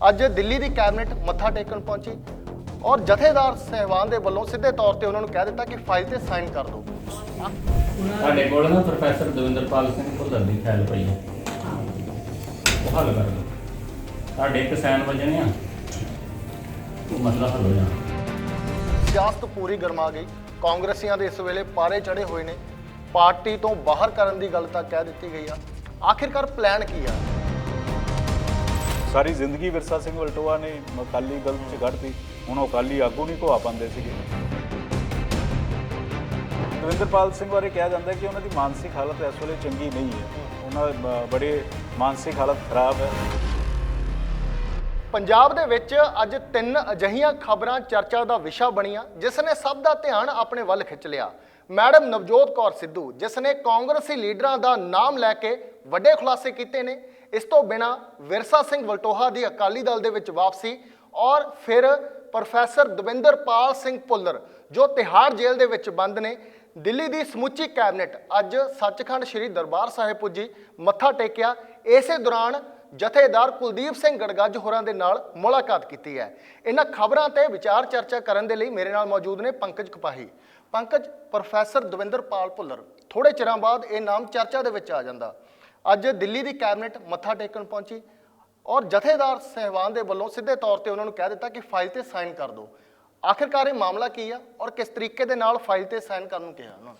ਅੱਜ ਦਿੱਲੀ ਦੀ ਕੈਬਨਿਟ ਮੱਥਾ ਟੇਕਣ ਪਹੁੰਚੀ ਔਰ ਜਥੇਦਾਰ ਸਹਿਬਾਨ ਦੇ ਵੱਲੋਂ ਸਿੱਧੇ ਤੌਰ ਤੇ ਉਹਨਾਂ ਨੂੰ ਕਹਿ ਦਿੱਤਾ ਕਿ ਫਾਈਲ ਤੇ ਸਾਈਨ ਕਰ ਦਿਓ। ਸਾਡੇ ਕੋਲ ਨਾ ਪ੍ਰੋਫੈਸਰ ਦਵਿੰਦਰਪਾਲ ਸਿੰਘ ਭੁੱਲਰ ਦੀ ਫਾਈਲ ਪਈ ਹੈ। ਉਹ ਹੱਲ ਕਰ ਲਓ ਸਾਡੇ ਇੱਕ ਸਾਈਨ ਵਜਣੇ ਆ। ਉਹ ਮਸਲਾ ਹੱਲ ਹੋ ਜਾਣਾ ਸਿਆਸਤ ਪੂਰੀ ਗਰਮਾ ਗਈ। ਕਾਂਗਰਸੀਆਂ ਦੇ ਇਸ ਵੇਲੇ ਪਾਰੇ ਚੜੇ ਹੋਏ ਨੇ। ਪਾਰਟੀ ਤੋਂ ਬਾਹਰ ਕਰਨ ਦੀ ਗੱਲ ਤਾਂ ਕਹਿ ਦਿੱਤੀ ਗਈ ਆ। ਆਖਿਰਕਾਰ ਪਲਾਨ ਕੀ ਆ? ਸਾਰੀ ਜ਼ਿੰਦਗੀ ਵਿਰਸਾ ਸਿੰਘ ਵਲਟੋਆ ਨੇ ਅਕਾਲੀ ਦਲ ਚ ਕੱਢਤੀ। ਹੁਣ ਉਹ ਅਕਾਲੀ ਆਗੂ ਨਹੀਂ ਘਵਾ ਪਾਉਂਦੇ ਸੀਗੇ। ਦਵਿੰਦਰਪਾਲ ਸਿੰਘ ਬਾਰੇ ਕਿਹਾ ਜਾਂਦਾ ਕਿ ਉਹਨਾਂ ਦੀ ਮਾਨਸਿਕ ਹਾਲਤ ਇਸ ਵੇਲੇ ਚੰਗੀ ਨਹੀਂ ਹੈ। ਉਹਨਾਂ ਬੜੇ ਮਾਨਸਿਕ ਹਾਲਤ ਖਰਾਬ ਹੈ। ਪੰਜਾਬ ਦੇ ਵਿੱਚ ਅੱਜ ਤਿੰਨ ਅਜਹੀਆਂ ਖਬਰਾਂ ਚਰਚਾ ਦਾ ਵਿਸ਼ਾ ਬਣੀਆਂ, ਜਿਸ ਨੇ ਸਭ ਦਾ ਧਿਆਨ ਆਪਣੇ ਵੱਲ ਖਿੱਚ ਲਿਆ। ਮੈਡਮ ਨਵਜੋਤ ਕੌਰ ਸਿੱਧੂ, ਜਿਸ ਨੇ ਕਾਂਗਰਸੀ ਲੀਡਰਾਂ ਦਾ ਨਾਮ ਲੈ ਕੇ ਵੱਡੇ ਖੁਲਾਸੇ ਕੀਤੇ ਨੇ ਇਸ ਤੋਂ ਬਿਨਾ ਵਿਰਸਾ ਸਿੰਘ ਵਲਟੋਹਾ ਦੀ ਅਕਾਲੀ ਦਲ ਦੇ ਵਿੱਚ ਵਾਪਸੀ ਔਰ ਫਿਰ ਪ੍ਰੋਫੈਸਰ ਦਵਿੰਦਰਪਾਲ ਸਿੰਘ ਭੁੱਲਰ, ਜੋ ਤਿਹਾੜ ਜੇਲ੍ਹ ਦੇ ਵਿੱਚ ਬੰਦ ਨੇ, ਦਿੱਲੀ ਦੀ ਸਮੁੱਚੀ ਕੈਬਨਿਟ ਅੱਜ ਸੱਚਖੰਡ ਸ੍ਰੀ ਦਰਬਾਰ ਸਾਹਿਬ ਪੁੱਜੀ, ਮੱਥਾ ਟੇਕਿਆ। ਇਸੇ ਦੌਰਾਨ ਜਥੇਦਾਰ ਕੁਲਦੀਪ ਸਿੰਘ ਗੜਗੱਜ ਹੋਰਾਂ ਦੇ ਨਾਲ ਮੁਲਾਕਾਤ ਕੀਤੀ ਹੈ। ਇਹਨਾਂ ਖਬਰਾਂ ਤੇ ਵਿਚਾਰ ਚਰਚਾ ਕਰਨ ਦੇ ਲਈ ਮੇਰੇ ਨਾਲ ਮੌਜੂਦ ਨੇ ਪੰਕਜ ਕਪਾਹੀ। ਪੰਕਜ, ਪ੍ਰੋਫੈਸਰ ਦਵਿੰਦਰਪਾਲ ਭੁੱਲਰ ਥੋੜੇ ਚਿਰਾਂ ਬਾਅਦ ਇਹ ਨਾਮ ਚਰਚਾ ਦੇ ਵਿੱਚ ਆ ਜਾਂਦਾ। ਅੱਜ ਦਿੱਲੀ ਦੀ ਕੈਬਨਿਟ ਮੱਥਾ ਟੇਕਣ ਪਹੁੰਚੀ ਔਰ ਜਥੇਦਾਰ ਸਹਿਬਾਨ ਦੇ ਵੱਲੋਂ ਸਿੱਧੇ ਤੌਰ ਤੇ ਉਹਨਾਂ ਨੂੰ ਕਹਿ ਦਿੱਤਾ ਕਿ ਫਾਈਲ ਤੇ ਸਾਈਨ ਕਰ ਦਿਓ। ਆਖਿਰਕਾਰ ਇਹ ਮਾਮਲਾ ਕੀ ਆ ਔਰ ਕਿਸ ਤਰੀਕੇ ਦੇ ਨਾਲ ਫਾਈਲ ਤੇ ਸਾਈਨ ਕਰਨ ਨੂੰ ਕਿਹਾ ਉਹਨਾਂ ਨੇ?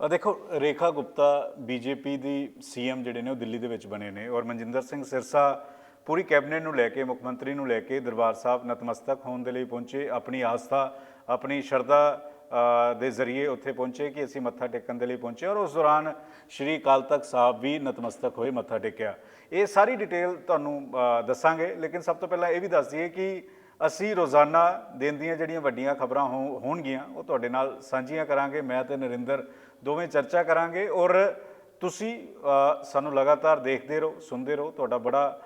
ਆ ਦੇਖੋ, ਰੇਖਾ ਗੁਪਤਾ ਬੀਜੇਪੀ ਦੀ ਸੀਐਮ ਜਿਹੜੇ ਨੇ ਉਹ ਦਿੱਲੀ ਦੇ ਵਿੱਚ ਬਣੇ ਨੇ ਔਰ ਮਨਜਿੰਦਰ ਸਿੰਘ ਸਿਰਸਾ ਪੂਰੀ ਕੈਬਨਿਟ ਨੂੰ ਲੈ ਕੇ, ਮੁੱਖ ਮੰਤਰੀ ਨੂੰ ਲੈ ਕੇ ਦਰਬਾਰ ਸਾਹਿਬ ਨਤਮਸਤਕ ਹੋਣ ਦੇ ਲਈ ਪਹੁੰਚੇ। ਆਪਣੀ ਆਸਥਾ, ਆਪਣੀ ਸ਼ਰਧਾ ਦੇ ਜ਼ਰੀਏ ਉੱਥੇ ਪਹੁੰਚੇ ਕਿ ਅਸੀਂ ਮੱਥਾ ਟੇਕਣ ਦੇ ਲਈ ਪਹੁੰਚੇ ਔਰ ਉਸ ਦੌਰਾਨ ਸ਼੍ਰੀ ਅਕਾਲ ਤਖਤ ਸਾਹਿਬ ਵੀ ਨਤਮਸਤਕ ਹੋਏ, ਮੱਥਾ ਟੇਕਿਆ। ਇਹ ਸਾਰੀ ਡਿਟੇਲ ਤੁਹਾਨੂੰ ਦੱਸਾਂਗੇ, ਲੇਕਿਨ ਸਭ ਤੋਂ ਪਹਿਲਾਂ ਇਹ ਵੀ ਦੱਸ ਦਈਏ ਕਿ ਅਸੀਂ ਰੋਜ਼ਾਨਾ ਦਿਨ ਦੀਆਂ ਜਿਹੜੀਆਂ ਵੱਡੀਆਂ ਖਬਰਾਂ ਹੋ- ਹੋਣਗੀਆਂ, ਉਹ ਤੁਹਾਡੇ ਨਾਲ ਸਾਂਝੀਆਂ ਕਰਾਂਗੇ। ਮੈਂ ਤੇ ਨਰਿੰਦਰ ਦੋਵੇਂ ਚਰਚਾ ਕਰਾਂਗੇ ਔਰ ਤੁਸੀਂ ਸਾਨੂੰ ਲਗਾਤਾਰ ਦੇਖਦੇ ਰਹੋ, ਸੁਣਦੇ ਰਹੋ। ਤੁਹਾਡਾ ਬੜਾ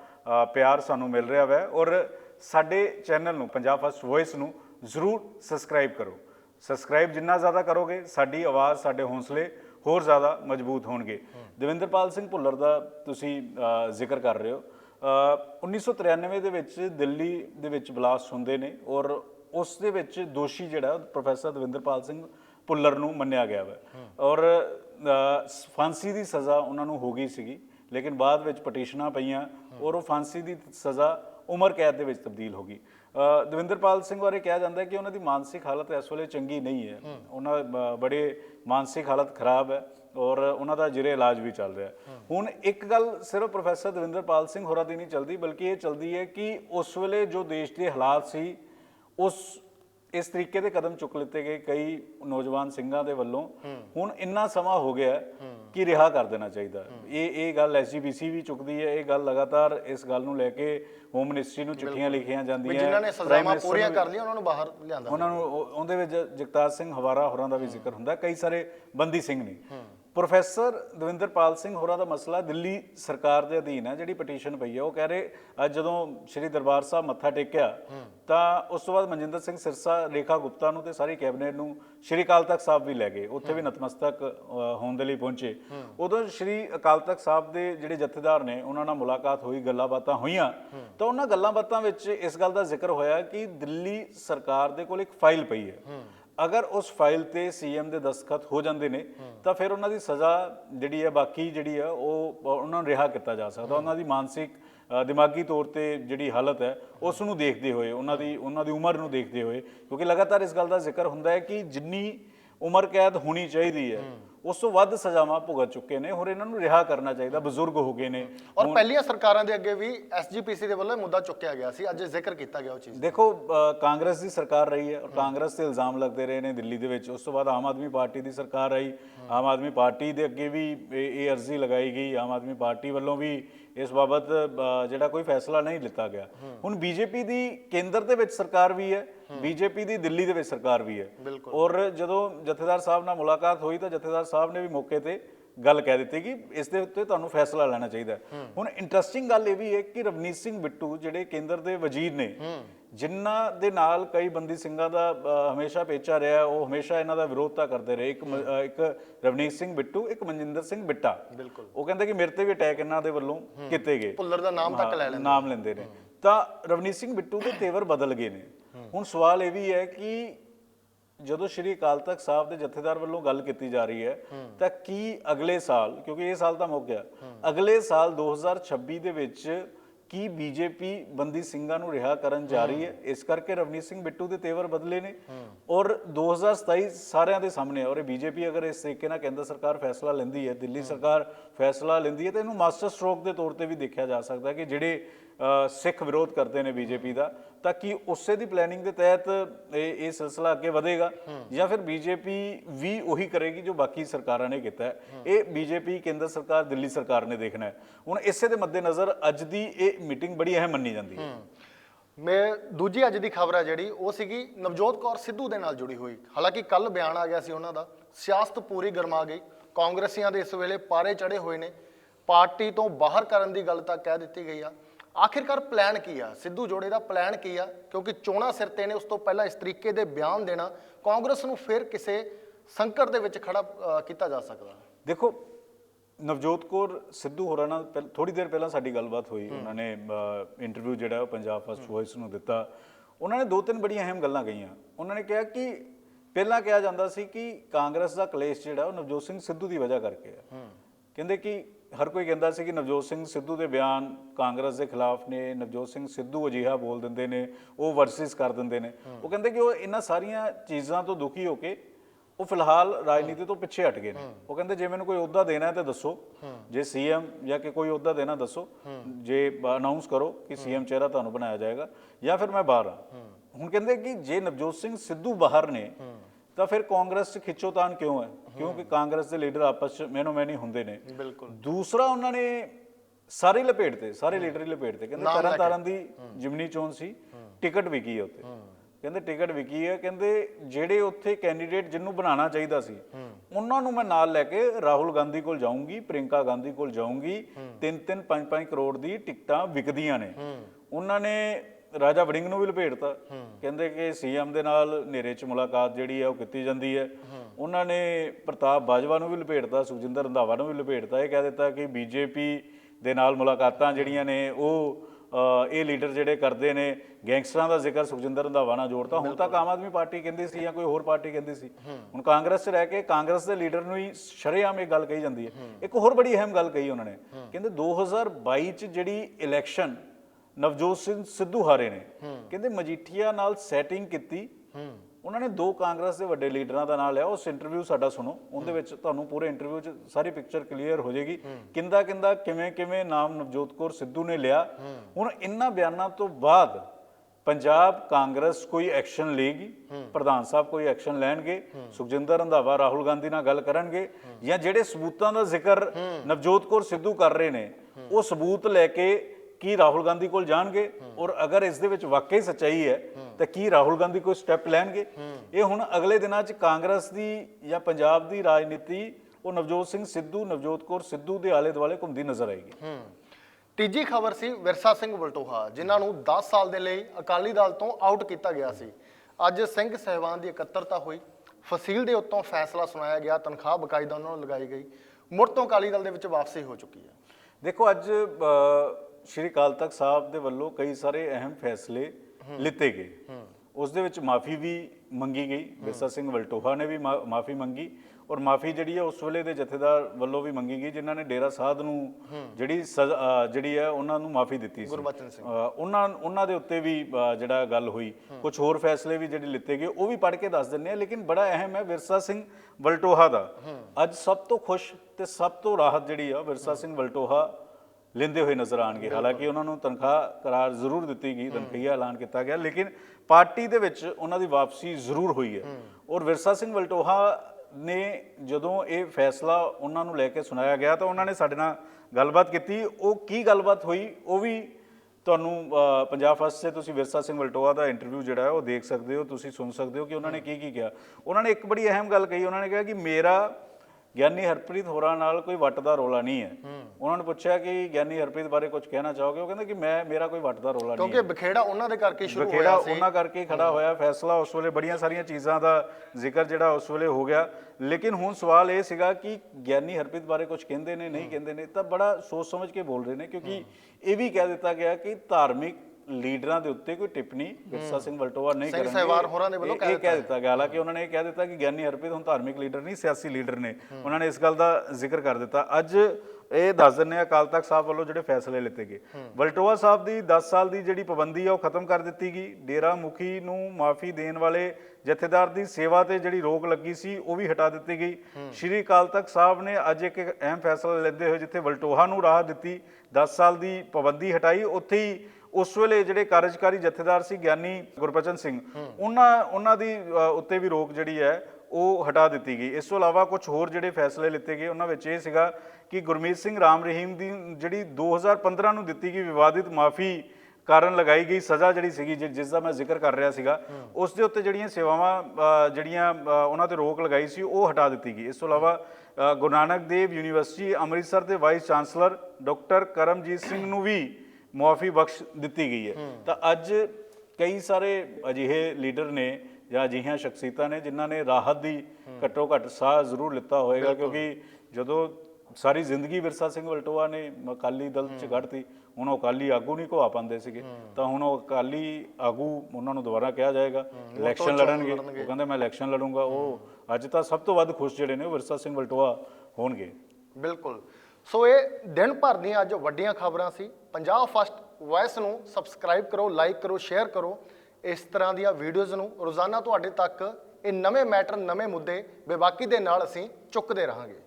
ਪਿਆਰ ਸਾਨੂੰ ਮਿਲ ਰਿਹਾ ਹੈ ਔਰ ਸਾਡੇ ਚੈਨਲ ਨੂੰ, ਪੰਜਾਬ ਫਸਟ ਵੌਇਸ ਨੂੰ ਜ਼ਰੂਰ ਸਬਸਕ੍ਰਾਈਬ ਕਰੋ। ਸਬਸਕ੍ਰਾਈਬ ਜਿੰਨਾ ਜ਼ਿਆਦਾ ਕਰੋਗੇ ਸਾਡੀ ਆਵਾਜ਼ ਸਾਡੇ ਹੌਸਲੇ ਹੋਰ ਜ਼ਿਆਦਾ ਮਜ਼ਬੂਤ ਹੋਣਗੇ। ਦਵਿੰਦਰਪਾਲ ਸਿੰਘ ਭੁੱਲਰ ਦਾ ਤੁਸੀਂ ਜ਼ਿਕਰ ਕਰ ਰਹੇ ਹੋ। ਅ, 1993 ਦੇ ਵਿੱਚ ਦਿੱਲੀ ਦੇ ਵਿੱਚ ਬਲਾਸਟ ਹੁੰਦੇ ਨੇ ਔਰ ਉਸ ਦੇ ਵਿੱਚ ਦੋਸ਼ੀ ਜਿਹੜਾ ਪ੍ਰੋਫੈਸਰ ਦਵਿੰਦਰਪਾਲ ਸਿੰਘ ਭੁੱਲਰ ਨੂੰ ਮੰਨਿਆ ਗਿਆ ਹੈ ਔਰ ਫਾਂਸੀ ਦੀ ਸਜ਼ਾ ਉਹਨਾਂ ਨੂੰ ਹੋ ਗਈ ਸੀਗੀ ਲੇਕਿਨ ਬਾਅਦ ਵਿੱਚ ਪਟੀਸ਼ਨਾਂ ਪਈਆਂ ਔਰ ਉਹ ਫਾਂਸੀ ਦੀ ਸਜ਼ਾ ਉਮਰ ਕੈਦ ਦੇ ਵਿੱਚ ਤਬਦੀਲ ਹੋ ਗਈ। ਦਵਿੰਦਰਪਾਲ ਸਿੰਘ ਬਾਰੇ ਕਿਹਾ ਜਾਂਦਾ ਹੈ ਕਿ ਉਹਨਾਂ ਦੀ ਮਾਨਸਿਕ ਹਾਲਤ ਇਸ ਵੇਲੇ ਚੰਗੀ ਨਹੀਂ ਹੈ। ਉਹਨਾਂ ਬੜੇ ਮਾਨਸਿਕ ਹਾਲਤ ਖਰਾਬ ਹੈ ਔਰ ਉਹਨਾਂ ਦਾ ਜਿਹੜੇ ਇਲਾਜ ਵੀ ਚੱਲ ਰਿਹਾ। ਹੁਣ ਇੱਕ ਗੱਲ ਸਿਰਫ ਪ੍ਰੋਫੈਸਰ ਦਵਿੰਦਰਪਾਲ ਸਿੰਘ ਹੋਰਾਂ ਦੀ ਨਹੀਂ ਚੱਲਦੀ ਬਲਕਿ ਇਹ ਚੱਲਦੀ ਹੈ ਕਿ ਉਸ ਵੇਲੇ ਜੋ ਦੇਸ਼ ਦੇ ਹਾਲਾਤ ਸੀ ਉਸ ਇਸ ਤਰੀਕੇ ਦੇ ਕਦਮ ਚੁੱਕ ਲਿੱਤੇ ਗਏ ਕਈ ਨੌਜਵਾਨ ਸਿੰਘਾਂ ਦੇ ਵੱਲੋਂ। ਹੁਣ ਇੰਨਾ ਸਮਾਂ ਹੋ ਗਿਆ ਕਿ ਰਿਹਾ ਕਰ ਦੇਣਾ ਚਾਹੀਦਾ। ਇਹ ਇਹ ਗੱਲ ਐਸਜੀਪੀਸੀ ਵੀ ਚੁੱਕਦੀ ਹੈ ਇਹ ਗੱਲ ਲਗਾਤਾਰ ਇਸ ਗੱਲ ਨੂੰ ਲੈ ਕੇ ਹੋਮ ਮਿਨਿਸਟਰੀ ਨੂੰ ਚਿੱਠੀਆਂ ਲਿਖੀਆਂ ਜਾਂਦੀਆਂ ਜਿਨ੍ਹਾਂ ਨੇ ਸਜ਼ਾਵਾਂ ਪੂਰੀਆਂ ਕਰ ਲਈਆਂ ਉਹਨਾਂ ਨੂੰ ਬਾਹਰ ਲਿਆਂਦਾ। ਉਹਨਾਂ ਨੂੰ ਉਹ- ਉਹਦੇ ਵਿੱਚ ਜਗਤਾਰ ਸਿੰਘ ਹਵਾਰਾ ਹੋਰਾਂ ਦਾ ਵੀ ਜ਼ਿਕਰ ਹੁੰਦਾ ਕਈ ਸਾਰੇ ਬੰਦੀ ਸਿੰਘ ਨੇ। ਪ੍ਰੋਫੈਸਰ ਦਵਿੰਦਰਪਾਲ ਸਿੰਘ ਹੋਰਾਂ ਦਾ ਮਸਲਾ ਦਿੱਲੀ ਸਰਕਾਰ ਦੇ ਅਧੀਨ ਹੈ ਜਿਹੜੀ ਪਟੀਸ਼ਨ ਪਈ ਹੈ। ਉਹ ਕਹਿ ਰਹੇ ਅੱਜ ਜਦੋਂ ਸ਼੍ਰੀ ਦਰਬਾਰ ਸਾਹਿਬ ਮੱਥਾ ਟੇਕਿਆ ਤਾਂ ਉਸ ਤੋਂ ਬਾਅਦ ਮਨਜਿੰਦਰ ਸਿੰਘ ਸਿਰਸਾ ਰੇਖਾ ਗੁਪਤਾ ਨੂੰ ਤੇ ਸਾਰੀ ਕੈਬਨਿਟ ਨੂੰ ਸ਼੍ਰੀ ਅਕਾਲ ਤਖਤ ਸਾਹਿਬ ਵੀ ਲੈ ਗਏ। ਉੱਥੇ ਵੀ ਨਤਮਸਤਕ ਹੋਣ ਦੇ ਲਈ ਪਹੁੰਚੇ। ਉਦੋਂ ਸ਼੍ਰੀ ਅਕਾਲ ਤਖਤ ਸਾਹਿਬ ਦੇ ਜਿਹੜੇ ਜਥੇਦਾਰ ਨੇ ਉਹਨਾਂ ਨਾਲ ਮੁਲਾਕਾਤ ਹੋਈ ਗੱਲਾਂ ਬਾਤਾਂ ਹੋਈਆਂ ਤਾਂ ਉਹਨਾਂ ਗੱਲਾਂ ਬਾਤਾਂ ਵਿੱਚ ਇਸ ਗੱਲ ਦਾ ਜ਼ਿਕਰ ਹੋਇਆ ਕਿ ਦਿੱਲੀ ਸਰਕਾਰ ਦੇ ਕੋਲ ਇੱਕ ਫਾਈਲ ਪਈ ਹੈ। ਅਗਰ ਉਸ ਫਾਈਲ ਤੇ ਸੀਐਮ ਦੇ ਦਸਤਖਤ ਹੋ ਜਾਂਦੇ ਨੇ, ਤਾਂ ਫਿਰ ਉਹਨਾਂ ਦੀ ਸਜ਼ਾ ਜਿਹੜੀ ਹੈ, ਬਾਕੀ ਜਿਹੜੀ ਹੈ, ਉਹ, ਉਹਨਾਂ ਨੂੰ ਰਿਹਾ ਕੀਤਾ ਜਾ ਸਕਦਾ। ਉਹਨਾਂ ਦੀ ਮਾਨਸਿਕ ਦਿਮਾਗੀ ਤੌਰ ਤੇ ਜਿਹੜੀ ਹਾਲਤ ਹੈ, ਉਸ ਨੂੰ ਦੇਖਦੇ ਹੋਏ, ਉਹਨਾਂ ਦੀ ਉਹਨਾਂ ਦੀ ਉਮਰ ਨੂੰ ਦੇਖਦੇ ਹੋਏ, ਕਿਉਂਕਿ ਲਗਾਤਾਰ ਇਸ ਗੱਲ ਦਾ ਜ਼ਿਕਰ ਹੁੰਦਾ ਹੈ ਕਿ ਜਿੰਨੀ ਉਮਰ ਕੈਦ ਹੋਣੀ ਚਾਹੀਦੀ ਹੈ ਉਸ ਤੋਂ ਵੱਧ ਸਜ਼ਾਵਾਂ ਭੁਗਤ ਚੁੱਕੇ ਨੇ। ਹੋਰ ਇਹਨਾਂ ਨੂੰ ਰਿਹਾ ਕਰਨਾ ਚਾਹੀਦਾ ਬਜ਼ੁਰਗ ਹੋ ਗਏ ਨੇ। ਔਰ ਪਹਿਲੀਆਂ ਸਰਕਾਰਾਂ ਦੇ ਅੱਗੇ ਵੀ ਐਸਜੀਪੀਸੀ ਦੇ ਵੱਲੋਂ ਮੁੱਦਾ ਚੁੱਕਿਆ ਗਿਆ ਸੀ। ਅੱਜ ਜ਼ਿਕਰ ਕੀਤਾ ਗਿਆ ਉਹ ਚੀਜ਼ ਦੇਖੋ ਕਾਂਗਰਸ ਦੀ ਸਰਕਾਰ ਰਹੀ ਹੈ ਔਰ ਕਾਂਗਰਸ ਤੇ ਇਲਜ਼ਾਮ ਲੱਗਦੇ ਰਹੇ ਨੇ ਦਿੱਲੀ ਦੇ ਵਿੱਚ। ਉਸ ਤੋਂ ਬਾਅਦ ਆਮ ਆਦਮੀ ਪਾਰਟੀ ਦੀ ਸਰਕਾਰ ਆਈ। ਆਮ ਆਦਮੀ ਪਾਰਟੀ ਦੇ ਅੱਗੇ ਵੀ ਇਹ ਅਰਜ਼ੀ ਲਗਾਈ ਗਈ। ਆਮ ਆਦਮੀ ਪਾਰਟੀ ਵੱਲੋਂ ਵੀ ਇਸ ਬਾਬਤ ਜਿਹੜਾ ਕੋਈ ਫੈਸਲਾ ਨਹੀਂ ਲਿੱਤਾ ਗਿਆ। ਹੁਣ ਬੀਜੇਪੀ ਦੀ ਕੇਂਦਰ ਦੇ ਵਿੱਚ ਸਰਕਾਰ ਵੀ ਹੈ। ਬੀਜੇਪੀ ਦੀ ਦਿੱਲੀ ਦੇ ਵਿੱਚ ਸਰਕਾਰ ਵੀ ਹੈ। ਬਿਲਕੁਲ। ਔਰ ਜਦੋਂ ਜਥੇਦਾਰ ਸਾਹਿਬ ਨਾਲ ਮੁਲਾਕਾਤ ਹੋਈ ਤਾਂ ਜਥੇਦਾਰ ਸਾਹਿਬ ਨੇ ਵੀ ਮੌਕੇ ਤੇ ਗੱਲ ਕਹਿ ਦਿੱਤੀ ਕਿ ਇਸ ਦੇ ਉੱਤੇ ਤੁਹਾਨੂੰ ਫੈਸਲਾ ਲੈਣਾ ਚਾਹੀਦਾ। ਹੁਣ ਇੰਟਰਸਟਿੰਗ ਗੱਲ ਇਹ ਵੀ ਹੈ ਕਿ ਰਵਨੀਤ ਸਿੰਘ ਬਿੱਟੂ ਜਿਹੜੇ ਕੇਂਦਰ ਦੇ ਵਜ਼ੀਰ ਨੇ ਜਿਨ੍ਹਾਂ ਦੇ ਨਾਲ ਕਈ ਬੰਦੀ ਸਿੰਘਾਂ ਦਾ ਹਮੇਸ਼ਾ ਪੇਚਾ ਰਿਹਾ ਉਹ ਹਮੇਸ਼ਾ ਇਹਨਾਂ ਦਾ ਵਿਰੋਧਤਾ ਕਰਦੇ ਰਹੇ। ਇੱਕ ਇੱਕ ਰਵਨੀਤ ਸਿੰਘ ਬਿੱਟੂ ਇੱਕ ਮਨਜਿੰਦਰ ਸਿੰਘ ਬਿੱਟਾ। ਬਿਲਕੁਲ। ਉਹ ਕਹਿੰਦੇ ਕਿ ਮੇਰੇ ਤੇ ਵੀ ਅਟੈਕ ਇਹਨਾਂ ਦੇ ਵੱਲੋਂ ਕੀਤੇ ਗਏ। ਭੁੱਲਰ ਦਾ ਨਾਮ ਤੱਕ ਲੈ ਲੈਂਦੇ ਨਾਮ ਲੈਂਦੇ ਨੇ। ਤਾਂ ਰਵਨੀਤ ਸਿੰਘ ਬਿੱਟੂ ਦੇ ਤੇਵਰ ਬਦਲ ਗਏ ਨੇ। ਹੁਣ ਸਵਾਲ ਇਹ ਵੀ ਹੈ ਕਿ ਜਦੋਂ ਸ਼੍ਰੀ ਅਕਾਲ ਤਖਤ ਸਾਹਿਬ ਦੇ ਜਥੇਦਾਰ ਵੱਲੋਂ ਗੱਲ ਕੀਤੀ ਜਾ ਰਹੀ ਹੈ ਤਾਂ ਕੀ ਅਗਲੇ ਸਾਲ ਕਿਉਂਕਿ ਇਹ ਸਾਲ ਤਾਂ ਮੁੱਕ ਗਿਆ ਅਗਲੇ ਸਾਲ 2026 ਦੇ ਵਿੱਚ ਕੀ ਬੀਜੇਪੀ ਬੰਦੀ ਸਿੰਘਾਂ ਨੂੰ ਰਿਹਾ ਕਰਨ ਜਾ ਰਹੀ ਹੈ? ਇਸ ਕਰਕੇ ਰਵਨੀਤ ਸਿੰਘ ਬਿੱਟੂ ਦੇ ਤੇਵਰ ਬਦਲੇ ਨੇ ਔਰ 2027 ਸਾਰਿਆਂ ਦੇ ਸਾਹਮਣੇ ਔਰ ਇਹ ਬੀਜੇਪੀ ਅਗਰ ਇਸ ਤਰੀਕੇ ਨਾਲ ਕੇਂਦਰ ਸਰਕਾਰ ਫੈਸਲਾ ਲੈਂਦੀ ਹੈ, ਦਿੱਲੀ ਸਰਕਾਰ ਫੈਸਲਾ ਲੈਂਦੀ ਹੈ, ਤਾਂ ਇਹਨੂੰ ਮਾਸਟਰ ਸਟ੍ਰੋਕ ਦੇ ਤੌਰ ਤੇ ਵੀ ਦੇਖਿਆ ਜਾ ਸਕਦਾ ਕਿ ਜਿਹੜੇ ਸਿੱਖ ਵਿਰੋਧ ਕਰਦੇ ਨੇ ਬੀਜੇਪੀ ਦਾ, ਤਾਂ ਕੀ ਉਸੇ ਦੀ ਪਲੈਨਿੰਗ ਦੇ ਤਹਿਤ ਇਹ ਇਹ ਸਿਲਸਿਲਾ ਅੱਗੇ ਵਧੇਗਾ? ਜਾਂ ਫਿਰ ਬੀਜੇਪੀ ਵੀ ਉਹੀ ਕਰੇਗੀ ਜੋ ਬਾਕੀ ਸਰਕਾਰਾਂ ਨੇ ਕੀਤਾ ਹੈ? ਇਹ ਬੀਜੇਪੀ, ਕੇਂਦਰ ਸਰਕਾਰ, ਦਿੱਲੀ ਸਰਕਾਰ ਨੇ ਦੇਖਣਾ ਹੈ। ਹੁਣ ਇਸੇ ਦੇ ਮੱਦੇਨਜ਼ਰ ਅੱਜ ਦੀ ਇਹ ਮੀਟਿੰਗ ਬੜੀ ਅਹਿਮ ਮੰਨੀ ਜਾਂਦੀ ਹੈ। ਮੈਂ ਦੂਜੀ ਅੱਜ ਦੀ ਖਬਰ ਹੈ ਜਿਹੜੀ ਉਹ ਸੀਗੀ ਨਵਜੋਤ ਕੌਰ ਸਿੱਧੂ ਦੇ ਨਾਲ ਜੁੜੀ ਹੋਈ। ਹਾਲਾਂਕਿ ਕੱਲ ਬਿਆਨ ਆ ਗਿਆ ਸੀ ਉਹਨਾਂ ਦਾ ਸਿਆਸਤ ਪੂਰੀ ਗਰਮਾ ਗਈ। ਕਾਂਗਰਸੀਆਂ ਦੇ ਇਸ ਵੇਲੇ ਪਾਰੇ ਚੜੇ ਹੋਏ ਨੇ। ਪਾਰਟੀ ਤੋਂ ਬਾਹਰ ਕਰਨ ਦੀ ਗੱਲ ਤਾਂ ਕਹਿ ਦਿੱਤੀ ਗਈ ਆ। ਆਖਿਰਕਾਰ ਪਲਾਨ ਕੀ ਆ? ਸਿੱਧੂ ਜੋੜੇ ਦਾ ਪਲਾਨ ਕੀ ਆ? ਕਿਉਂਕਿ ਚੋਣਾਂ ਸਿਰ ਤੇ ਨੇ ਉਸ ਤੋਂ ਪਹਿਲਾਂ ਇਸ ਤਰੀਕੇ ਦੇ ਬਿਆਨ ਦੇਣਾ ਕਾਂਗਰਸ ਨੂੰ ਫਿਰ ਕਿਸੇ ਸੰਕਟ ਦੇ ਵਿੱਚ ਖੜਾ ਕੀਤਾ ਜਾ ਸਕਦਾ। ਦੇਖੋ ਨਵਜੋਤ ਕੌਰ ਸਿੱਧੂ ਹੋਰਾਂ ਨਾਲ ਥੋੜੀ ਦੇਰ ਪਹਿਲਾਂ ਸਾਡੀ ਗੱਲਬਾਤ ਹੋਈ। ਉਹਨਾਂ ਨੇ ਇੰਟਰਵਿਊ ਜਿਹੜਾ ਉਹ ਪੰਜਾਬ ਫਸਟ ਵੌਇਸ ਨੂੰ ਦਿੱਤਾ। ਉਹਨਾਂ ਨੇ ਦੋ ਤਿੰਨ ਬੜੀਆਂ ਅਹਿਮ ਗੱਲਾਂ ਕਹੀਆਂ। ਉਹਨਾਂ ਨੇ ਕਿਹਾ ਕਿ ਪਹਿਲਾਂ ਕਿਹਾ ਜਾਂਦਾ ਸੀ ਕਿ ਕਾਂਗਰਸ ਦਾ ਕਲੇਸ਼ ਜਿਹੜਾ ਉਹ ਨਵਜੋਤ ਸਿੰਘ ਸਿੱਧੂ ਦੀ ਵਜ੍ਹਾ ਕਰਕੇ ਹੈ। ਕਹਿੰਦੇ ਕਿ ਹਰ ਕੋਈ ਕਹਿੰਦਾ ਸੀ ਕਿ ਨਵਜੋਤ ਸਿੰਘ ਸਿੱਧੂ ਦੇ ਬਿਆਨ ਕਾਂਗਰਸ ਦੇ ਖਿਲਾਫ ਨੇ ਨਵਜੋਤ ਸਿੰਘ ਸਿੱਧੂ ਅਜਿਹਾ ਬੋਲ ਦਿੰਦੇ ਨੇ ਉਹ ਵਰਸਿਸ ਕਰ ਦਿੰਦੇ ਨੇ। ਉਹ ਕਹਿੰਦੇ ਕਿ ਉਹ ਇਹਨਾਂ ਸਾਰੀਆਂ ਚੀਜ਼ਾਂ ਤੋਂ ਦੁਖੀ ਹੋ ਕੇ ਉਹ ਫਿਲਹਾਲ ਰਾਜਨੀਤੀ ਤੋਂ ਪਿੱਛੇ ਹਟ ਗਏ ਨੇ। ਉਹ ਕਹਿੰਦੇ ਜੇ ਮੈਨੂੰ ਕੋਈ ਅਹੁਦਾ ਦੇਣਾ ਹੈ ਤਾਂ ਦੱਸੋ। ਜੇ ਸੀਐਮ ਜਾਂ ਕਿ ਕੋਈ ਅਹੁਦਾ ਦੇਣਾ ਦੱਸੋ। ਜੇ ਅਨਾਉਂਸ ਕਰੋ ਕਿ ਸੀਐਮ ਚਿਹਰਾ ਤੁਹਾਨੂੰ ਬਣਾਇਆ ਜਾਏਗਾ ਜਾਂ ਫਿਰ ਮੈਂ ਬਾਹਰ ਆ ਹੁਣ ਕਹਿੰਦੇ ਕਿ ਜੇ ਨਵਜੋਤ ਸਿੰਘ ਸਿੱਧੂ ਬਾਹਰ ਨੇ ਤਾਂ ਫਿਰ ਕਾਂਗਰਸ 'ਚ ਖਿੱਚੋਤਾਨ ਕਿਉਂ ਹੈ? ਕਿਉਂਕਿ ਕਾਂਗਰਸ ਦੇ ਲੀਡਰ ਆਪਸ 'ਚ ਮੈਨੋ ਮੈਨੀ ਹੁੰਦੇ ਨੇ। ਬਿਲਕੁਲ। ਦੂਸਰਾ ਉਹਨਾਂ ਨੇ ਸਾਰੇ ਲਪੇਟ ਤੇ ਸਾਰੇ ਲੀਡਰ ਹੀ ਲਪੇਟ ਤੇ ਕਹਿੰਦੇ ਤਰਨ ਤਾਰਨ ਦੀ ਜਿਮਨੀ ਚੋਣ ਸੀ ਟਿਕਟ ਵਿਕੀ ਹੈ। ਉੱਥੇ ਕਹਿੰਦੇ ਟਿਕਟ ਵਿਕੀ ਹੈ, ਕਹਿੰਦੇ ਜਿਹੜੇ ਉੱਥੇ ਕੈਂਡੀਡੇਟ ਜਿਹਨੂੰ ਬਣਾਉਣਾ ਚਾਹੀਦਾ ਸੀ, ਉਹਨਾਂ ਨੂੰ ਮੈਂ ਨਾਲ ਲੈ ਕੇ ਰਾਹੁਲ ਗਾਂਧੀ ਕੋਲ ਜਾਊਂਗੀ ਪ੍ਰਿੰਕਾ ਗਾਂਧੀ ਕੋਲ ਜਾਊਂਗੀ 3-3 5-5 ਕਰੋੜ ਦੀ ਟਿਕਟਾਂ ਵਿਕਦੀਆਂ ਨੇ। ਉਹਨਾਂ ਨੇ ਰਾਜਾ ਵੜਿੰਗ ਨੂੰ ਵੀ ਲਪੇਟਤਾ ਕਹਿੰਦੇ ਕਿ ਸੀਐਮ ਦੇ ਨਾਲ ਨੇਰੇ 'ਚ ਮੁਲਾਕਾਤ ਜਿਹੜੀ ਹੈ ਉਹ ਕੀਤੀ ਜਾਂਦੀ ਹੈ। ਉਹਨਾਂ ਨੇ ਪ੍ਰਤਾਪ ਬਾਜਵਾ ਨੂੰ ਵੀ ਲਪੇਟਤਾ ਸੁਖਜਿੰਦਰ ਰੰਧਾਵਾ ਨੂੰ ਵੀ ਲਪੇਟਤਾ ਇਹ ਕਹਿ ਦਿੱਤਾ ਕਿ ਬੀਜੇਪੀ ਦੇ ਨਾਲ ਮੁਲਾਕਾਤਾਂ ਜਿਹੜੀਆਂ ਨੇ ਉਹ ਇਹ ਲੀਡਰ ਜਿਹੜੇ ਕਰਦੇ ਨੇ ਗੈਂਗਸਟਰਾਂ ਦਾ ਜ਼ਿਕਰ ਸੁਖਜਿੰਦਰ ਰੰਧਾਵਾ ਨਾਲ ਜੋੜਤਾ ਹੁਣ ਤੱਕ ਆਮ ਆਦਮੀ ਪਾਰਟੀ ਕਹਿੰਦੀ ਸੀ ਜਾਂ ਕੋਈ ਹੋਰ ਪਾਰਟੀ ਕਹਿੰਦੀ ਸੀ। ਹੁਣ ਕਾਂਗਰਸ 'ਚ ਰਹਿ ਕੇ ਕਾਂਗਰਸ ਦੇ ਲੀਡਰ ਨੂੰ ਹੀ ਸ਼ਰੇਆਮ ਇਹ ਗੱਲ ਕਹੀ ਜਾਂਦੀ ਹੈ। ਇੱਕ ਹੋਰ ਬੜੀ ਅਹਿਮ ਗੱਲ ਕਹੀ ਉਹਨਾਂ ਨੇ। ਕਹਿੰਦੇ 2022 'ਚ ਜਿਹੜੀ ਇਲੈਕਸ਼ਨ ਨਵਜੋਤ ਸਿੰਘ ਸਿੱਧੂ ਹਾਰੇ ਨੇ ਕਹਿੰਦੇ ਮਜੀਠੀਆ ਨਾਲ ਸੈਟਿੰਗ ਕੀਤੀ ਉਹਨਾਂ ਨੇ ਦੋ ਕਾਂਗਰਸ ਦੇ ਵੱਡੇ ਲੀਡਰਾਂ ਦਾ ਨਾਮ ਲਿਆ ਉਸ ਇੰਟਰਵਿਊ ਸਾਡਾ ਸੁਣੋ ਉਹਦੇ ਵਿੱਚ ਤੁਹਾਨੂੰ ਪੂਰੇ ਇੰਟਰਵਿਊ 'ਚ ਸਾਰੀ ਪਿਕਚਰ ਕਲੀਅਰ ਹੋ ਜਾਏਗੀ। ਕਿੰਦਾ ਕਿੰਦਾ ਕਿਵੇਂ ਕਿਵੇਂ ਨਾਮ ਨਵਜੋਤ ਕੌਰ ਸਿੱਧੂ ਨੇ ਲਿਆ। ਹੁਣ ਇਹਨਾਂ ਬਿਆਨਾਂ ਤੋਂ ਬਾਅਦ ਪੰਜਾਬ ਕਾਂਗਰਸ ਕੋਈ ਐਕਸ਼ਨ ਲਏਗੀ? ਪ੍ਰਧਾਨ ਸਾਹਿਬ ਕੋਈ ਐਕਸ਼ਨ ਲੈਣਗੇ? ਸੁਖਜਿੰਦਰ ਰੰਧਾਵਾ ਰਾਹੁਲ ਗਾਂਧੀ ਨਾਲ ਗੱਲ ਕਰਨਗੇ? ਜਾਂ ਜਿਹੜੇ ਸਬੂਤਾਂ ਦਾ ਜ਼ਿਕਰ ਨਵਜੋਤ ਕੌਰ ਸਿੱਧੂ ਕਰ ਰਹੇ ਨੇ ਉਹ ਸਬੂਤ ਲੈ ਕੇ ਕੀ ਰਾਹੁਲ ਗਾਂਧੀ ਕੋਲ ਜਾਣਗੇ ਔਰ ਅਗਰ ਇਸ ਦੇ ਵਿੱਚ ਵਾਕਈ ਸੱਚਾਈ ਹੈ ਤਾਂ ਕੀ ਰਾਹੁਲ ਗਾਂਧੀ ਕੋਈ ਸਟੈਪ ਲੈਣਗੇ? ਇਹ ਹੁਣ ਅਗਲੇ ਦਿਨਾਂ 'ਚ ਕਾਂਗਰਸ ਦੀ ਜਾਂ ਪੰਜਾਬ ਦੀ ਰਾਜਨੀਤੀ ਉਹ ਨਵਜੋਤ ਸਿੰਘ ਸਿੱਧੂ ਨਵਜੋਤ ਕੌਰ ਸਿੱਧੂ ਦੇ ਆਲੇ ਦੁਆਲੇ ਘੁੰਮਦੀ ਨਜ਼ਰ ਆਏਗੀ। ਤੀਜੀ ਖਬਰ ਸੀ ਵਿਰਸਾ ਸਿੰਘ ਵਲਟੋਹਾ ਜਿਨ੍ਹਾਂ ਨੂੰ 10 ਸਾਲ ਦੇ ਲਈ ਅਕਾਲੀ ਦਲ ਤੋਂ ਆਊਟ ਕੀਤਾ ਗਿਆ ਸੀ। ਅੱਜ ਸਿੰਘ ਸਹਿਬਾਨ ਦੀ ਇਕੱਤਰਤਾ ਹੋਈ। ਫਸੀਲ ਦੇ ਉੱਤੋਂ ਫੈਸਲਾ ਸੁਣਾਇਆ ਗਿਆ ਤਨਖਾਹ ਬਕਾਇਦਾ ਉਹਨਾਂ ਨੂੰ ਲਗਾਈ ਗਈ। ਮੁੜ ਤੋਂ ਅਕਾਲੀ ਦਲ ਦੇ ਵਿੱਚ ਵਾਪਸੀ ਹੋ ਚੁੱਕੀ ਹੈ। ਦੇਖੋ ਅੱਜ ਸ਼੍ਰੀ ਅਕਾਲ ਤਖਤ ਸਾਹਿਬ ਦੇ ਵੱਲੋਂ ਕਈ ਸਾਰੇ ਅਹਿਮ ਫੈਸਲੇ ਲਿੱਤੇ ਗਏ। ਉਸ ਦੇ ਵਿੱਚ ਮਾਫੀ ਵੀ ਮੰਗੀ ਗਈ। ਵਿਰਸਾ ਸਿੰਘ ਵਲਟੋਹਾ ਨੇ ਵੀ ਮਾਫੀ ਮੰਗੀ ਔਰ ਮਾਫੀ ਜਿਹੜੀ ਹੈ ਉਸ ਵੇਲੇ ਦੇ ਜਥੇਦਾਰ ਵੱਲੋਂ ਵੀ ਮੰਗੀ ਗਈ ਜਿਨ੍ਹਾਂ ਨੇ ਡੇਰਾ ਸਾਧ ਨੂੰ ਜਿਹੜੀ ਜਿਹੜੀ ਹੈ ਉਹਨਾਂ ਨੂੰ ਮਾਫੀ ਦਿੱਤੀ ਸੀ। ਗੁਰਬਚਨ ਸਿੰਘ। ਅ, ਉਹਨਾਂ ਉਹਨਾਂ ਦੇ ਉੱਤੇ ਵੀ ਜਿਹੜਾ ਗੱਲ ਹੋਈ। ਕੁਝ ਹੋਰ ਫੈਸਲੇ ਵੀ ਜਿਹੜੇ ਲਿੱਤੇ ਗਏ ਉਹ ਵੀ ਪੜ੍ਹ ਕੇ ਦੱਸ ਦਿੰਨੇ ਆ ਲੇਕਿਨ ਬੜਾ ਅਹਿਮ ਹੈ ਵਿਰਸਾ ਸਿੰਘ ਵਲਟੋਹਾ ਦਾ। ਅੱਜ ਸਭ ਤੋਂ ਖੁਸ਼ ਤੇ ਸਭ ਤੋਂ ਰਾਹਤ ਜਿਹੜੀ ਆ ਵਿਰਸਾ ਸਿੰਘ ਵਲਟੋਹਾ ਲੈਂਦੇ ਹੋਏ ਨਜ਼ਰ ਆਣਗੇ ਹਾਲਾਂਕਿ ਉਹਨਾਂ ਨੂੰ ਤਨਖਾਹ ਕਰਾਰ ਜ਼ਰੂਰ ਦਿੱਤੀ ਗਈ ਤਨਖਾਹੀਆ ਐਲਾਨ ਕੀਤਾ ਗਿਆ ਲੇਕਿਨ ਪਾਰਟੀ ਦੇ ਵਿੱਚ ਉਹਨਾਂ ਦੀ ਵਾਪਸੀ ਜ਼ਰੂਰ ਹੋਈ ਹੈ। ਔਰ ਵਿਰਸਾ ਸਿੰਘ ਵਲਟੋਹਾ ਨੇ ਜਦੋਂ ਇਹ ਫੈਸਲਾ ਉਹਨਾਂ ਨੂੰ ਲੈ ਕੇ ਸੁਣਾਇਆ ਗਿਆ ਤਾਂ ਉਹਨਾਂ ਨੇ ਸਾਡੇ ਨਾਲ ਗੱਲਬਾਤ ਕੀਤੀ। ਉਹ ਕੀ ਗੱਲਬਾਤ ਹੋਈ ਉਹ ਵੀ ਤੁਹਾਨੂੰ ਪੰਜਾਬ ਫਸਟ ਸੇ ਤੁਸੀਂ ਵਿਰਸਾ ਸਿੰਘ ਵਲਟੋਆ ਦਾ ਇੰਟਰਵਿਊ ਜਿਹੜਾ ਹੈ ਉਹ ਦੇਖ ਸਕਦੇ ਹੋ ਤੁਸੀਂ ਸੁਣ ਸਕਦੇ ਹੋ ਕਿ ਉਹਨਾਂ ਨੇ ਕੀ ਕੀ ਕਿਹਾ। ਉਹਨਾਂ ਨੇ ਇੱਕ ਬੜੀ ਅਹਿਮ ਗੱਲ ਕਹੀ ਉਹਨਾਂ ਨੇ ਕਿਹਾ ਕਿ ਮੇਰਾ ਗਿਆਨੀ ਹਰਪ੍ਰੀਤ ਹੋਰਾਂ ਨਾਲ ਕੋਈ ਵੱਟ ਦਾ ਰੋਲਾ ਨਹੀਂ ਹੈ। ਉਹਨਾਂ ਨੇ ਪੁੱਛਿਆ ਕਿ ਗਿਆਨੀ ਹਰਪ੍ਰੀਤ ਬਾਰੇ ਕੁਝ ਕਹਿਣਾ ਚਾਹੋਗੇ? ਉਹ ਕਹਿੰਦੇ ਕਿ ਮੈਂ ਮੇਰਾ ਕੋਈ ਵੱਟ ਦਾ ਰੋਲਾ ਨਹੀਂ ਕਿਉਂਕਿ ਬਖੇੜਾ ਉਹਨਾਂ ਦੇ ਕਰਕੇ ਸ਼ੁਰੂ ਹੋਇਆ ਸੀ। ਉਹਨਾਂ ਕਰਕੇ ਖੜਾ ਹੋਇਆ। ਫੈਸਲਾ ਉਸ ਵੇਲੇ ਬੜੀਆਂ ਸਾਰੀਆਂ ਚੀਜ਼ਾਂ ਦਾ ਜ਼ਿਕਰ ਜਿਹੜਾ ਉਸ ਵੇਲੇ ਹੋ ਗਿਆ। ਲੇਕਿਨ ਹੁਣ ਸਵਾਲ ਇਹ ਸੀਗਾ ਕਿ ਗਿਆਨੀ ਹਰਪ੍ਰੀਤ ਬਾਰੇ ਕੁਝ ਕਹਿੰਦੇ ਨੇ ਨਹੀਂ ਕਹਿੰਦੇ ਨੇ ਤਾਂ ਬੜਾ ਸੋਚ ਸਮਝ ਕੇ ਬੋਲ ਰਹੇ ਨੇ। ਕਿਉਂਕਿ ਇਹ ਵੀ ਕਹਿ ਦਿੱਤਾ ਗਿਆ ਕਿ ਧਾਰਮਿਕ ਲੀਡਰਾਂ ਦੇ ਉੱਤੇ ਕੋਈ ਟਿੱਪਣੀ ਵਿਰਸਾ ਸਿੰਘ ਵਲਟੋਆ ਨਹੀਂ ਸਿੰਘ ਕਰਨਗੇ। ਸਹਿਵਾਨ ਹੋਰਾਂ ਦੇ ਵੱਲੋਂ ਕਹਿ ਕਹਿ ਦਿੱਤਾ। ਗਿਆ। ਹਾਲਾਂਕਿ ਉਹਨਾਂ ਨੇ ਇਹ ਕਹਿ ਦਿੱਤਾ ਕਿ ਗਿਆਨੀ ਹਰਪ੍ਰੀਤ ਹੁਣ ਧਾਰਮਿਕ ਲੀਡਰ ਨਹੀਂ ਸਿਆਸੀ ਲੀਡਰ ਨੇ। ਉਹਨਾਂ ਨੇ ਇਸ ਗੱਲ ਦਾ ਜ਼ਿਕਰ ਕਰ ਦਿੱਤਾ। ਅੱਜ ਇਹ ਦੱਸ ਦਿੰਨੇ ਆ ਅਕਾਲ ਤਖਤ ਸਾਹਿਬ ਵੱਲੋਂ ਜਿਹੜੇ ਫੈਸਲੇ ਲਿੱਤੇ ਗਏ। ਵਲਟੋਆ ਸਾਹਿਬ ਦੀ 10 ਸਾਲ ਦੀ ਜਿਹੜੀ ਪਾਬੰਦੀ ਆ ਉਹ ਖਤਮ ਕਰ ਦਿੱਤੀ ਗਈ। ਡੇਰਾ ਮੁਖੀ ਨੂੰ ਮਾਫੀ ਦੇਣ ਵਾਲੇ ਜਥੇਦਾਰ ਦੀ ਸੇਵਾ ਤੇ ਜਿਹੜੀ ਰੋਕ ਲੱਗੀ ਸੀ ਉਹ ਵੀ ਹਟਾ ਦਿੱਤੀ ਗਈ। ਸ਼੍ਰੀ ਅਕਾਲ ਤਖਤ ਸਾਹਿਬ ਨੇ ਅੱਜ ਇੱਕ ਅਹਿਮ ਫੈਸਲਾ ਲੈਂਦੇ ਹੋਏ ਜਿੱਥੇ ਵਲਟੋਹਾ ਨੂੰ ਰਾਹਤ ਦਿੱਤੀ 10 ਸਾਲ ਦੀ ਪਾਬੰਦੀ ਹਟਾਈ ਉੱਥੇ ਹੀ ਉਸ ਵੇਲੇ ਜਿਹੜੇ ਕਾਰਜਕਾਰੀ ਜਥੇਦਾਰ ਸੀ ਗਿਆਨੀ ਗੁਰਬਚਨ ਸਿੰਘ, ਉਹਨਾਂ ਉਹਨਾਂ ਦੀ ਉੱਤੇ ਵੀ ਰੋਕ ਜਿਹੜੀ ਹੈ, ਉਹ ਹਟਾ ਦਿੱਤੀ ਗਈ। ਇਸ ਤੋਂ ਇਲਾਵਾ ਕੁਝ ਹੋਰ ਜਿਹੜੇ ਫੈਸਲੇ ਲਿੱਤੇ ਗਏ, ਉਹਨਾਂ ਵਿੱਚ ਇਹ ਸੀਗਾ ਕਿ ਗੁਰਮੀਤ ਸਿੰਘ ਰਾਮ ਰਹੀਮ ਦੀ ਜਿਹੜੀ 2015 ਨੂੰ ਦਿੱਤੀ ਗਈ ਵਿਵਾਦਿਤ ਮਾਫੀ ਕਾਰਨ ਲਗਾਈ ਗਈ ਸਜ਼ਾ ਜਿਹੜੀ ਸੀਗੀ, ਜਿ- ਜਿਸ ਦਾ ਮੈਂ ਜ਼ਿਕਰ ਕਰ ਰਿਹਾ ਸੀਗਾ, ਉਸ ਦੇ ਉੱਤੇ ਜਿਹੜੀਆਂ ਸੇਵਾਵਾਂ ਜਿਹੜੀਆਂ ਉਹਨਾਂ ਤੇ ਰੋਕ ਲਗਾਈ ਸੀ, ਉਹ ਹਟਾ ਦਿੱਤੀ ਗਈ। ਇਸ ਤੋਂ ਇਲਾਵਾ ਗੁਰੂ ਨਾਨਕ ਦੇਵ ਯੂਨੀਵਰਸਿਟੀ ਅੰਮ੍ਰਿਤਸਰ ਦੇ vice chancellor doctor Karamjit Singh ਨੂੰ ਵੀ ਮੁਆਫੀ ਬਖਸ਼ ਦਿੱਤੀ ਗਈ ਹੈ। ਤਾਂ ਅੱਜ ਕਈ ਸਾਰੇ ਅਜਿਹੇ ਲੀਡਰ ਨੇ ਜਾਂ ਅਜਿਹੀਆਂ ਸ਼ਖਸੀਅਤਾਂ ਨੇ ਜਿਨ੍ਹਾਂ ਨੇ ਰਾਹਤ ਦੀ ਘੱਟੋ ਘੱਟ ਸਾਹ ਜ਼ਰੂਰ ਲਿੱਤਾ ਹੋਵੇਗਾ ਕਿਉਂਕਿ ਜਦੋਂ ਸਾਰੀ ਜ਼ਿੰਦਗੀ ਵਿਰਸਾ ਸਿੰਘ ਵਲਟੋਆ ਨੇ ਅਕਾਲੀ ਦਲ ਚ ਕੱਢਤੀ ਹੁਣ ਉਹ ਅਕਾਲੀ ਆਗੂ ਨਹੀਂ ਘਵਾ ਪਾਉਂਦੇ ਸੀਗੇ। ਤਾਂ ਹੁਣ ਉਹ ਅਕਾਲੀ ਆਗੂ ਉਹਨਾਂ ਨੂੰ ਦੁਬਾਰਾ ਕਿਹਾ ਜਾਏਗਾ ਇਲੈਕਸ਼ਨ ਲੜਨਗੇ। ਉਹ ਕਹਿੰਦੇ ਮੈਂ ਇਲੈਕਸ਼ਨ ਲੜੂੰਗਾ। ਉਹ ਅੱਜ ਤਾਂ ਸਭ ਤੋਂ ਵੱਧ ਖੁਸ਼ ਜਿਹੜੇ ਨੇ ਉਹ ਵਿਰਸਾ ਸਿੰਘ ਵਲਟੋਆ ਹੋਣਗੇ। ਬਿਲਕੁਲ। ਸੋ ਇਹ ਦਿਨ ਭਰ ਦੀਆਂ ਅੱਜ ਵੱਡੀਆਂ ਖਬਰਾਂ ਸੀ। ਪੰਜਾਬ ਫਸਟ ਵੌਇਸ ਨੂੰ ਸਬਸਕ੍ਰਾਈਬ ਕਰੋ, ਲਾਈਕ ਕਰੋ, ਸ਼ੇਅਰ ਕਰੋ। ਇਸ ਤਰ੍ਹਾਂ ਦੀਆਂ ਵੀਡੀਓਜ਼ ਨੂੰ ਰੋਜ਼ਾਨਾ ਤੁਹਾਡੇ ਤੱਕ ਇਹ ਨਵੇਂ ਮੈਟਰ ਨਵੇਂ ਮੁੱਦੇ ਬੇਬਾਕੀ ਦੇ ਨਾਲ ਅਸੀਂ ਚੁੱਕਦੇ ਰਹਾਂਗੇ।